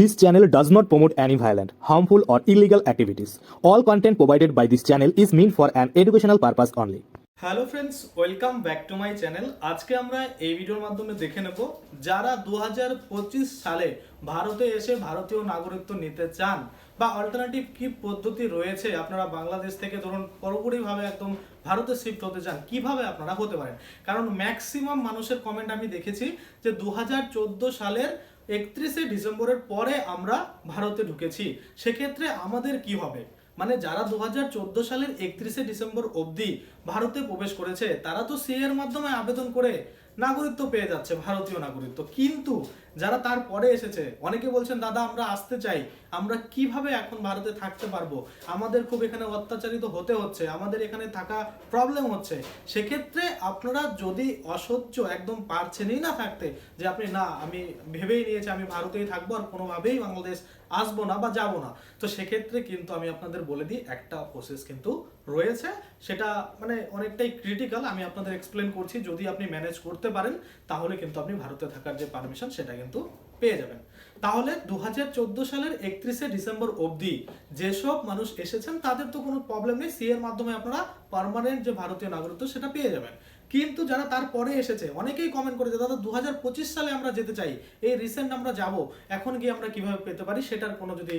This channel does not promote any violent, harmful, or illegal activities. All content provided by this channel is meant for an educational purpose only. Hello friends welcome back to my channel আজকে আমরা এই ভিডিওর মাধ্যমে দেখে নেব যারা দু হাজার পঁচিশ সালে ভারতে এসে ভারতীয় নাগরিকত্ব নিতে চান বা অল্টারনেটিভ কি পদ্ধতি রয়েছে আপনারা বাংলাদেশ থেকে ধরুন পুরোপুরিভাবে একদম ভারতে শিফট হতে চান কীভাবে আপনারা হতে পারেন কারণ ম্যাক্সিমাম মানুষের কমেন্ট আমি দেখেছি যে দু হাজার চোদ্দ সালের একত্রিশে ডিসেম্বরের পরে আমরা ভারতে ঢুকেছি। সেক্ষেত্রে আমাদের কি হবে? মানে যারা দু হাজার চোদ্দ সালের একত্রিশে ডিসেম্বর অবধি ভারতে প্রবেশ করেছে, তারা তো সি এর মাধ্যমে আবেদন করে নাগরিকত্ব পেয়ে যাচ্ছে, ভারতীয় নাগরিকত্ব। কিন্তু যারা তারপরে এসেছে, অনেকে বলছেন, দাদা, আমরা আসতে চাই। আমরা কীভাবে এখন ভারতে থাকতে পারব? আমাদের খুব এখানে অত্যাচারিত হতে হচ্ছে। আমাদের এখানে থাকা প্রবলেম হচ্ছে। সেক্ষেত্রে আপনারা যদি অসহ্য একদম পারছেনই না থাকতে, যে আপনি, না, আমি ভেবেই নিয়েছি আমি ভারতেই থাকব আর কোনোভাবেই বাংলাদেশ আসব না বা যাব না। তো সেক্ষেত্রে কিন্তু আমি আপনাদের বলে দিই, একটা প্রসেস কিন্তু রয়েছে। সেটা মানে অনেকটাই ক্রিটিক্যাল আমি আপনাদের এক্সপ্লেন করছি। যদি আপনি ম্যানেজ করতে পারেন, তাহলে কিন্তু আপনি ভারতে থাকার যে পারমিশন সেটা কিন্তু পেয়ে যাবেন। তাহলে দু হাজার চোদ্দ সালের একত্রিশে ডিসেম্বর অবধি যেসব মানুষ এসেছেন, তাদের তো কোনো প্রবলেম নেই। সি এর মাধ্যমে আপনারা পারমানেন্ট যে ভারতীয় নাগরিকত্ব, সেটা পেয়ে যাবেন। কিন্তু যারা তারপরে এসেছে, অনেকেই কমেন্ট করেছে, দাদা দু পঁচিশ সালে আমরা যেতে চাই, এই রিসেন্ট আমরা যাব, এখন গিয়ে আমরা কীভাবে পেতে পারি সেটার কোনো যদি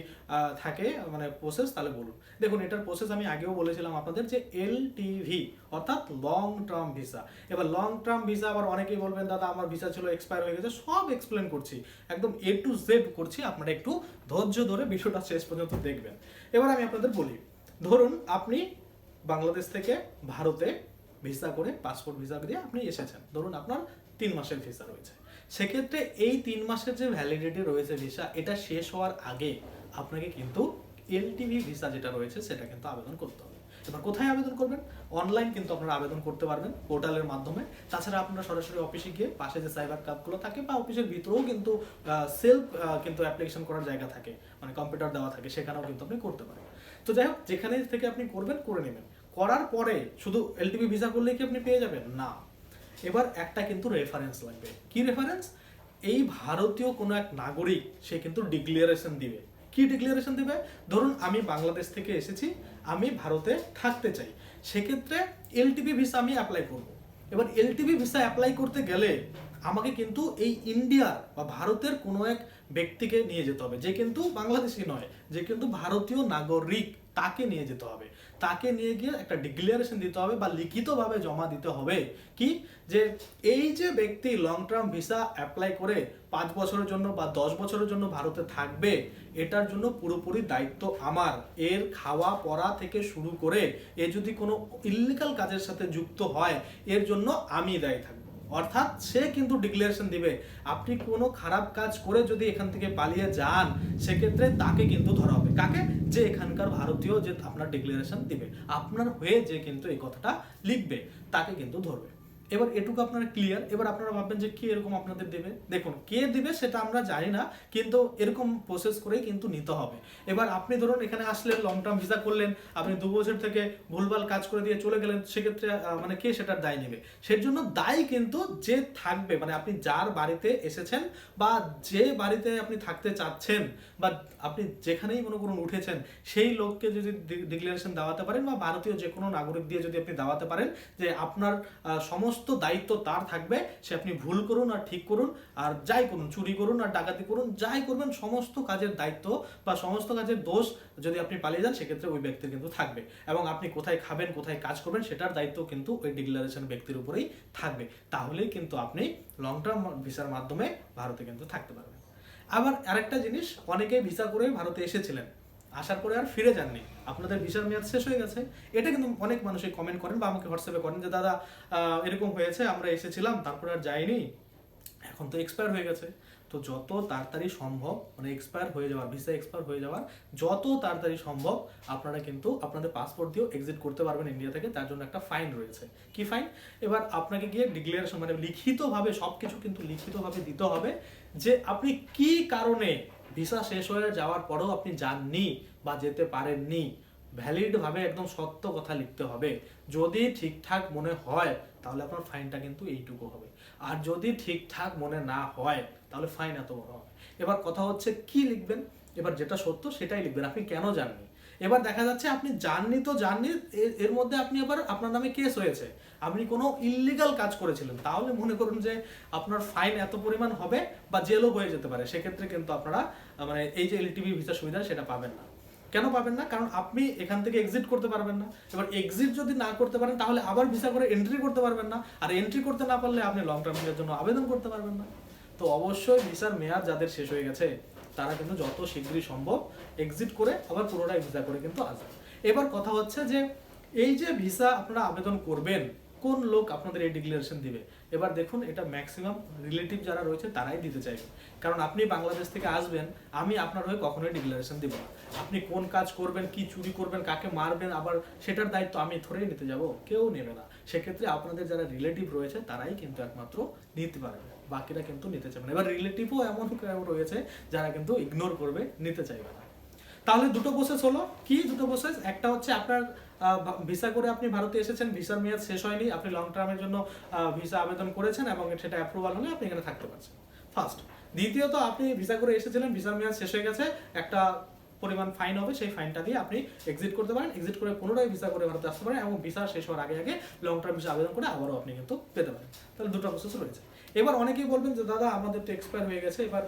থাকে মানে প্রসেস তাহলে বলুন। দেখুন, এটার প্রসেস আমি আগেও বলেছিলাম আপনাদের যে এল টিভি অর্থাৎ লং টার্ম ভিসা এবার লং টার্ম ভিসা আবার অনেকেই বলবেন, দাদা, আমার ভিসা ছিল এক্সপায়ার হয়ে গেছে। সব এক্সপ্লেন করছি, একদম এ টু জেড করছি, আপনারা একটু ধৈর্য ধরে বিষয়টা শেষ পর্যন্ত দেখবেন। এবার আমি আপনাদের বলি, ধরুন আপনি বাংলাদেশ থেকে ভারতে ভিসা করে পাসপোর্ট ভিসা দিয়ে আপনি এসেছেন। ধরুন আপনার তিন মাসের ভিসা রয়েছে। সেক্ষেত্রে এই তিন মাসের যে ভ্যালিডিটি রয়েছে ভিসা এটা শেষ হওয়ার আগে আপনাকে কিন্তু এলটিভি ভিসা যেটা রয়েছে, সেটা কিন্তু আবেদন করতে হবে। এবার কোথায় আবেদন করবেন? অনলাইন কিন্তু আপনারা আবেদন করতে পারবেন পোর্টালের মাধ্যমে। তাছাড়া আপনারা সরাসরি অফিসে গিয়ে পাশে যে সাইবার ক্যাবগুলো থাকে বা অফিসের ভিতরেও কিন্তু সেলফ কিন্তু অ্যাপ্লিকেশন করার জায়গা থাকে। মানে কম্পিউটার দেওয়া থাকে, সেখানেও কিন্তু আপনি করতে পারেন। তো যাই হোক, যেখানে থেকে আপনি করবেন, করে নেবেন। করার পরে শুধু এলটিভি ভিসা করলেই কি আপনি পেয়ে যাবেন? না। এবার একটা কিন্তু রেফারেন্স লাগবে। কি রেফারেন্স এই ভারতীয় কোনো এক নাগরিক, সে কিন্তু ডিক্লারেশন দিবে। কি ডিক্লারেশন দিবে? ধরুন আমি বাংলাদেশ থেকে এসেছি, আমি ভারতে থাকতে চাই। সেক্ষেত্রে এলটিপি ভিসা আমি অ্যাপ্লাই করব। এবার এলটিপি ভিসা অ্যাপ্লাই করতে গেলে আমাকে কিন্তু এই ইন্ডিয়ার বা ভারতের কোনো এক ব্যক্তিকে নিয়ে যেতে হবে, যে কিন্তু বাংলাদেশি নয়, যে কিন্তু ভারতীয় নাগরিক তাকে নিয়ে যেতে হবে। তাকে নিয়ে গিয়ে একটা ডিক্লারেশন দিতে হবে বা লিখিতভাবে জমা দিতে হবে কি? যে এই যে ব্যক্তি লং টার্ম ভিসা অ্যাপ্লাই করে পাঁচ বছরের জন্য বা দশ বছরের জন্য ভারতে থাকবে, এটার জন্য পুরোপুরি দায়িত্ব আমার। এর খাওয়া পড়া থেকে শুরু করে এ যদি কোনো ইলিগাল কাজের সাথে যুক্ত হয়, এর জন্য আমি দায়ী থাকব। অর্থাৎ সে কিন্তু ডিক্লারেশন দিবে। আপনি কোনো খারাপ কাজ করে যদি এখান থেকে পালিয়ে যান, সেক্ষেত্রে তাকে কিন্তু ধরা হবে। কাকে? যে এখানকার ভারতীয় যে আপনার ডিক্লারেশন দিবে। আপনার হয়ে যে কিন্তু এই কথাটা লিখবে, তাকে কিন্তু ধরবে। এবার এটুকু আপনারা ক্লিয়ার এবার আপনারা ভাববেন যে কে এরকম আপনাদের দেবে? দেখুন কে দিবে সেটা আমরা জানি না কিন্তু এরকম প্রসেস করেই কিন্তু নিতে হবে। এবার আপনি ধরুন এখানে আসলেন লং টার্ম ভিসা করলেন আপনি দু বছর থেকে ভুলভাল কাজ করে দিয়ে চলে গেলেন সেক্ষেত্রে মানে কে সেটার দায় নেবে? সেই জন্য দায় কিন্তু যে থাকবে মানে আপনি যার বাড়িতে এসেছেন বা যে বাড়িতে আপনি থাকতে চাচ্ছেন বা আপনি যেখানেই মনে করুন উঠেছেন সেই লোককে যদি ডিক্লারেশন দেওয়াতে পারেন বা ভারতীয় যে কোনো নাগরিক দিয়ে যদি আপনি দেওয়াতে পারেন যে আপনার আহ, সমস্ত দায়িত্ব তার থাকবে। সে আপনি ভুল করুন আর ঠিক করুন, আর যাই করুন, চুরি করুন আর ডাকাতি করুন, যাই করবেন, সমস্ত কাজের দায়িত্ব বা সমস্ত কাজের দোষ যদি আপনি পালিয়ে যান, সেক্ষেত্রে ওই ব্যক্তির কিন্তু থাকবে। এবং আপনি কোথায় খাবেন, কোথায় কাজ করবেন, সেটার দায়িত্ব কিন্তু ওই ডিক্লারেশন ব্যক্তির উপরেই থাকবে। তাহলেই কিন্তু আপনি লং টার্ম ভিসার মাধ্যমে ভারতে কিন্তু থাকতে পারবেন। আবার আরেকটা জিনিস, অনেকেই ভিসা করে ভারতে এসেছিলেন। আসার পরে আর ফিরে যাননি। আপনাদের ভিসার মেয়াদ শেষ হয়ে গেছে। এটা কিন্তু অনেক মানুষই কমেন্ট করেন বা আমাকে হোয়াটসঅ্যাপে করেন যে, দাদা এরকম হয়েছে, আমরা এসেছিলাম, তারপরে আর যাইনি। এখন তো এক্সপায়ার হয়ে গেছে। তো যত তাড়াতাড়ি সম্ভব মানে এক্সপায়ার হয়ে যাওয়ার ভিসা এক্সপায়ার হয়ে যাওয়ার, যত তাড়াতাড়ি সম্ভব আপনারা কিন্তু আপনাদের পাসপোর্ট দিয়েও এক্সিট করতে পারবেন ইন্ডিয়া থেকে। তার জন্য একটা ফাইন রয়েছে। কি ফাইন এবার আপনাকে গিয়ে ডিক্লেয়ারেশন মানে লিখিতভাবে সব কিছু কিন্তু লিখিতভাবে দিতে হবে যে, আপনি কি কারণে ভিসা শেষ হয়ে যাওয়ার পরেও আপনি যাননি বা যেতে পারেননি। ভ্যালিডভাবে একদম সত্য কথা লিখতে হবে। যদি ঠিকঠাক মনে হয়, তাহলে আপনার ফাইনটা কিন্তু এইটুকু হবে। আর যদি ঠিকঠাক মনে না হয়, তাহলে ফাইন এত বড় হবে। এবার কথা হচ্ছে, কি লিখবেন? এবার যেটা সত্য সেটাই লিখবেন। আপনি কেন জাননি এবার দেখা যাচ্ছে আপনি জাননি তো জাননি, এর- মধ্যে আপনি আবার আপনার নামে কেস হয়েছে। আপনি কোনো ইললিগাল কাজ করেছিলেন, তাহলে মনে করুন যে আপনার ফাইন এত পরিমাণ হবে বা জেলও হয়ে যেতে পারে, সেক্ষেত্রে কিন্তু আপনারা মানে এই যে এলটিভি ভিসা সুবিধা, সেটা পাবেন না। কেন পাবেন না? কারণ আপনি এখান থেকে এক্সিট করতে পারবেন না। এবার এক্সিট যদি না করতে পারেন, তাহলে আবার ভিসা করে এন্ট্রি করতে পারবেন না। আর এন্ট্রি করতে না পারলে আপনি লং টার্ম ভিসার জন্য আবেদন করতে পারবেন না। তো অবশ্যই ভিসার মেয়াদ যাদের শেষ হয়ে গেছে তারা কিন্তু যত শীঘ্রই সম্ভব এক্সিট করে আবার পুনরায় ভিসা করে কিন্তু আসবে। এবার কথা হচ্ছে যে, এই যে ভিসা আপনারা আবেদন করবেন, কোন লোক আপনাদের এই ডিক্লারেশন দিবে? এবার দেখুন, এটা ম্যাক্সিমাম রিলেটিভ যারা রয়েছে তারাই দিতে চাইবে। কারণ আপনি বাংলাদেশ থেকে আসবেন, আমি আপনার হয়ে কখনোই ডিক্লারেশন দিব না। আপনি কোন কাজ করবেন, কি চুরি করবেন, কাকে মারবেন, আবার সেটার দায়িত্ব আমি ধরেই নিতে যাব, কেউ নেবে না। সেক্ষেত্রে আপনাদের যারা রিলেটিভ রয়েছে, তারাই কিন্তু একমাত্র নিতে পারবে। বাকিরা কিন্তু নিতে চাইবে না। এবার রিলেটিভও এমন রয়েছে যারা কিন্তু ইগনোর করবে, নিতে চাইবে না। তাহলে দুটো প্রসেস হলো। কি দুটো প্রসেস একটা হচ্ছে আপনার ভিসা করে আপনি ভারতে এসেছেন ভিসার মেয়াদ শেষ হয়নি, আপনি লং টার্মের জন্য ভিসা আবেদন করেছেন এবং সেটা অ্যাপ্রুভাল হলে আপনি এখানে থাকতে পারছেন। ফার্স্ট দ্বিতীয়ত, আপনি ভিসা করে এসেছিলেন ভিসার মেয়াদ শেষ হয়ে গেছে, একটা পরিমাণ ফাইন হবে, সেই ফাইনটা দিয়ে আপনি এক্সিট করতে পারেন। এক্সিট করে পুনরায় ভিসা করে ভারতে আসতে পারেন এবং ভিসা শেষ হওয়ার আগে আগে লং টার্ম ভিসা আবেদন করে আবারও আপনি কিন্তু পেতে পারেন। তাহলে দুটো প্রসেস রয়েছে। এবার অনেকেই বলবেন যে, দাদা, আমাদের তো এক্সপায়ার হয়ে গেছে। এবার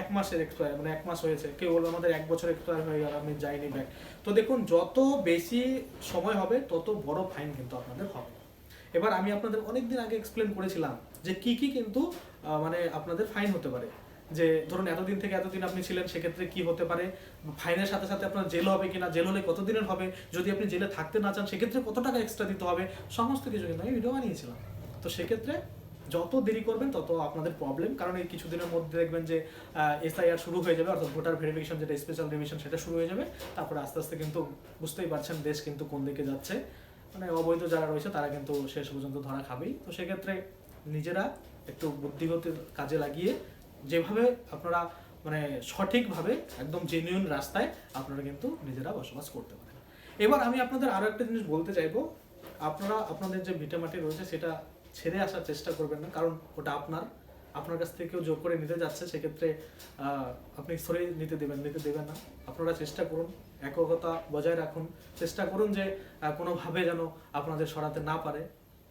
এক মাসের এক্সপায়ার মানে এক মাস হয়েছে। কেউ বলবে, আমাদের এক বছর এক্সপায়ার হয়ে গেল, আমি যাইনি ব্যাক তো দেখুন, যত বেশি সময় হবে, তত বড় ফাইন কিন্তু আপনাদের হবে। এবার আমি আপনাদের অনেক দিন আগে এক্সপ্লেন করেছিলাম যে কি কি কিন্তু মানে আপনাদের ফাইন হতে পারে। যে ধরুন এতদিন থেকে এতদিন আপনি ছিলেন, সেক্ষেত্রে কি হতে পারে? ফাইনের সাথে সাথে আপনার জেল হবে কিনা, জেল হলে কতদিনের হবে? যদি আপনি জেলে থাকতে না চান, সেক্ষেত্রে কত টাকা এক্সট্রা দিতে হবে? সমস্ত কিছু কিন্তু আমি ভিডিও বানিয়েছিলাম। তো সেক্ষেত্রে যত দেরি করবেন, তত আপনাদের প্রবলেম কারণ এই কিছুদিনের মধ্যে দেখবেন যে এসআইআর শুরু হয়ে যাবে, অর্থাৎ ভোটার ভেরিফিকেশন যেটা স্পেশাল রিভিশন সেটা শুরু হয়ে যাবে। তারপরে আস্তে আস্তে কিন্তু বুঝতেই পারছেন দেশ কিন্তু কোন দিকে যাচ্ছে। মানে অবৈধ যারা রয়েছে, তারা কিন্তু শেষ পর্যন্ত ধরা খাবেই। তো সেক্ষেত্রে নিজেরা একটু বুদ্ধিগত কাজে লাগিয়ে যেভাবে আপনারা মানে সঠিকভাবে একদম জেনুইন রাস্তায় আপনারা কিন্তু নিজেরা বসবাস করতে পারেন। এবার আমি আপনাদের আরও একটা জিনিস বলতে চাইব। আপনারা আপনাদের যে ভিটামাটি রয়েছে সেটা ছেড়ে আসার চেষ্টা করবেন না, কারণ ওটা আপনার। আপনার কাছ থেকে কেউ জোর করে নিতে যাচ্ছে, সেক্ষেত্রে আপনি সরে নিতে দেবেন নিতে দেবেন না। আপনারা চেষ্টা করুন একতা বজায় রাখুন। চেষ্টা করুন যে কোনোভাবে যেন আপনাদের সরাতে না পারে।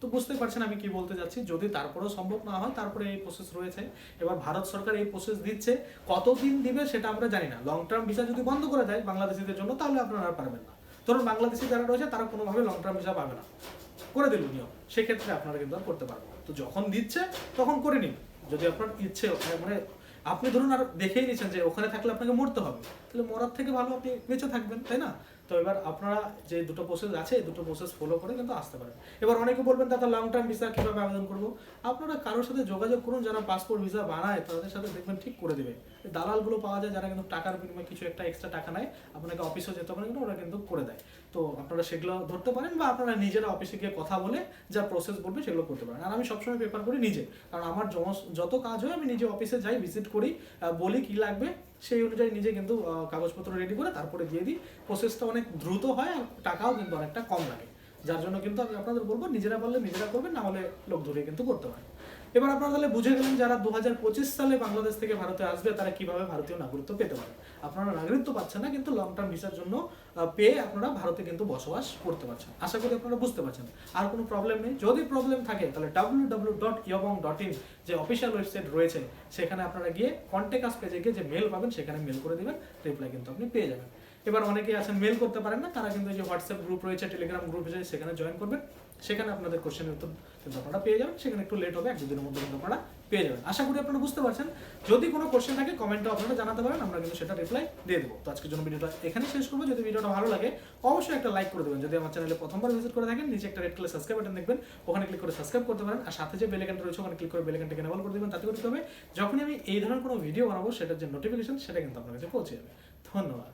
তো বুঝতে পারছেন আমি কি বলতে যাচ্ছি। যদি তারপরেও সম্ভব না হয়, তারপরে এই প্রসেস রয়েছে। এবার ভারত সরকার এই প্রসেস দিচ্ছে, কতদিন দিবে সেটা আমরা জানি না। লং টার্ম ভিসা যদি বন্ধ করে দেয় বাংলাদেশিদের জন্য, তাহলে আপনারা আর পারবেন না। ধরুন বাংলাদেশি যারা রয়েছে, তারা কোনোভাবে লং টার্ম ভিসা পাবে না। করে দিল নিয়ম। সেক্ষেত্রে আপনারা কিন্তু আর করতে পারবেন তো যখন দিচ্ছে, তখন করে নিন। যদি আপনার ইচ্ছে মানে আপনি ধরুন আর দেখেই নিচ্ছেন যে ওখানে থাকলে আপনাকে মরতে হবে। তাহলে মরার থেকে ভালো আপনি বেঁচে থাকবেন, তাই না? তো এবার আপনারা যে দুটো প্রসেস আছে, এই দুটো প্রসেস ফলো করে কিন্তু আসতে পারেন। এবার অনেকে বলবেন, দাদা লং টার্ম ভিসা কীভাবে আবেদন করব? আপনারা কারোর সাথে যোগাযোগ করুন, যারা পাসপোর্ট ভিসা বানায়, তাদের সাথে দেখবেন ঠিক করে দেবে। দালালগুলো পাওয়া যায়, যারা কিন্তু টাকার বিনিময়ে কিছু একটা এক্সট্রা টাকা নেয়, আপনাকে অফিসে যেতে পারেন কিন্তু ওরা কিন্তু করে দেয়। তো আপনারা সেগুলো ধরতে পারেন বা আপনারা নিজেরা অফিসে গিয়ে কথা বলে যা প্রসেস বলবে সেগুলো করতে পারেন। আর আমি সবসময় প্রেফার করি নিজে, কারণ আমার যত কাজ হয় আমি নিজে অফিসে যাই ভিজিট করি বলি কি লাগবে সেই অনুযায়ী নিজে কিন্তু কাগজপত্র রেডি করে তারপরে দিয়ে দিই। প্রসেসটা অনেক দ্রুত হয় আর টাকাও কিন্তু অনেকটা কম লাগে। যার জন্য কিন্তু আমি আপনাদের বলব, নিজেরা পারলে নিজেরা করবেন, না হলে লোক ধরে কিন্তু করতে পারেন এবার আপনারা তাহলে বুঝে গেলেন যারা দু সালে বাংলাদেশ থেকে ভারতে আসবে, তারা কীভাবে ভারতীয় নাগরিকত্ব পেতে পারে। আপনারা নাগরিকত্ব পাচ্ছেন না, কিন্তু লং টার্ম ভিসার জন্য পেয়ে আপনারা ভারতে কিন্তু বসবাস করতে পারছেন। আশা করি আপনারা বুঝতে পারছেন। আর কোনো প্রবলেম নেই। যদি প্রবলেম থাকে, তাহলে ডাব্লিউ ডাব্লিউ ডট ইয়বং ডট ইন যে অফিসিয়াল ওয়েবসাইট রয়েছে, সেখানে আপনারা গিয়ে কন্ট্যাক্ট আস পেজে গিয়ে যে মেল পাবেন, সেখানে মেল করে দিবেন রিপ্লাই কিন্তু আপনি পেয়ে যাবেন। এবার অনেকেই আছেন মেল করতে পারেন না, তারা কিন্তু যে হোয়াটসঅ্যাপ গ্রুপ রয়েছে টেলিগ্রাম গ্রুপ রয়েছে, সেখানে জয়েন করবেন। সেখানে আপনাদের কোশ্চেনের উত্তর কিন্তু আপনারা পেয়ে যাবেন। সেখানে একটু লেট হবে, এক, দুদিনের মধ্যে কিন্তু আপনারা পেয়ে যাবেন। আশা করি আপনারা বুঝতে পারছেন। যদি কোনো কোশ্চেন থাকে কমেন্টে আপনারা জানাতে পারেন, আমরা কিন্তু সেটা রিপ্লাই দিয়ে দেবো। তো আজকের জন্য ভিডিওটা এখানে শেষ করব। যদি ভিডিওটা ভালো লাগে, অবশ্যই একটা লাইক করে দেবেন। যদি আমার চ্যানেলে প্রথমবার ভিজিট করে থাকেন, নিচে একটা রেড কালার সাবস্ক্রাইব বাটন দেখবেন, ওখানে ক্লিক করে সাবস্ক্রাইব করতে পারেন। আর সাথে যে বেল আইকনটা রয়েছে, ওখানে ক্লিক করে বেল আইকনটাকে এনেবল করে দেবেন। তাতে করে কি হবে? যখনই আমি এই ধরনের কোনো ভিডিও বানাবো, সেটার যে নোটিফিকেশন সেটা কিন্তু আপনার কাছে পৌঁছে যাবে। ধন্যবাদ।